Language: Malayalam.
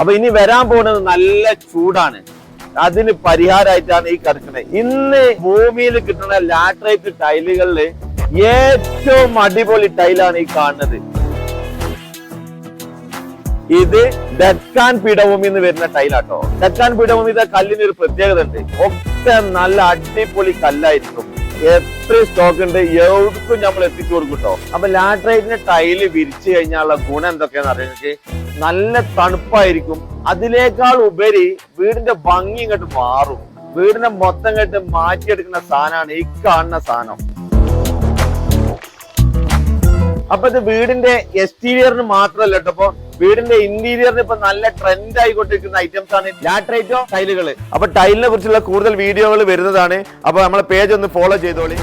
അപ്പൊ ഇനി വരാൻ പോകുന്നത് നല്ല ചൂടാണ്. അതിന് പരിഹാരമായിട്ടാണ് ഈ കിടക്കുന്നത് ഇന്ന് ഭൂമിയിൽ കിട്ടുന്ന ലാറ്ററൈറ്റ് ടൈലുകളിൽ ഏറ്റവും അടിപൊളി ടൈലാണ് ഈ കാണുന്നത്. ഇത് ഡക്കാൻ പീഠഭൂമി എന്ന് വരുന്ന ടൈലാട്ടോ. ഡക്കാൻ പീഠഭൂമിയുടെ കല്ലിന് ഒരു പ്രത്യേകത ഉണ്ട് ഒക്കെ നല്ല അടിപൊളി കല്ലായിരിക്കും. എത്ര സ്റ്റോക്ക് ഉണ്ട് എവിടേക്കും നമ്മൾ എത്തിച്ചു കൊടുക്കട്ടോ കേട്ടോ അപ്പൊ ലാട്രൈറ്റിന്റെ ടൈൽ വിരിച്ചു കഴിഞ്ഞാലുള്ള ഗുണം എന്തൊക്കെയാന്ന് അറിയാൻ നല്ല തണുപ്പായിരിക്കും. അതിനേക്കാൾ ഉപരി വീടിന്റെ ഭംഗി ഇങ്ങോട്ട് മാറും. വീടിനെ മൊത്തം ഇങ്ങോട്ട് മാറ്റിയെടുക്കുന്ന സാധനമാണ് ഈ കാണുന്ന സാധനം. അപ്പൊ ഇത് വീടിന്റെ എക്സ്റ്റീരിയറിന് മാത്രമല്ല കേട്ടോ വീടിന്റെ ഇന്റീരിയറിന് ഇപ്പൊ നല്ല ട്രെൻഡ് ആയിക്കൊണ്ടിരിക്കുന്ന ഐറ്റംസ് ആണ് ലാട്രൈറ്റോ ടൈലുകൾ അപ്പൊ ടൈലിനെ കുറിച്ചുള്ള കൂടുതൽ വീഡിയോകൾ വരുന്നതാണ്. അപ്പൊ നമ്മളെ പേജ് ഒന്ന് ഫോളോ ചെയ്തോളി.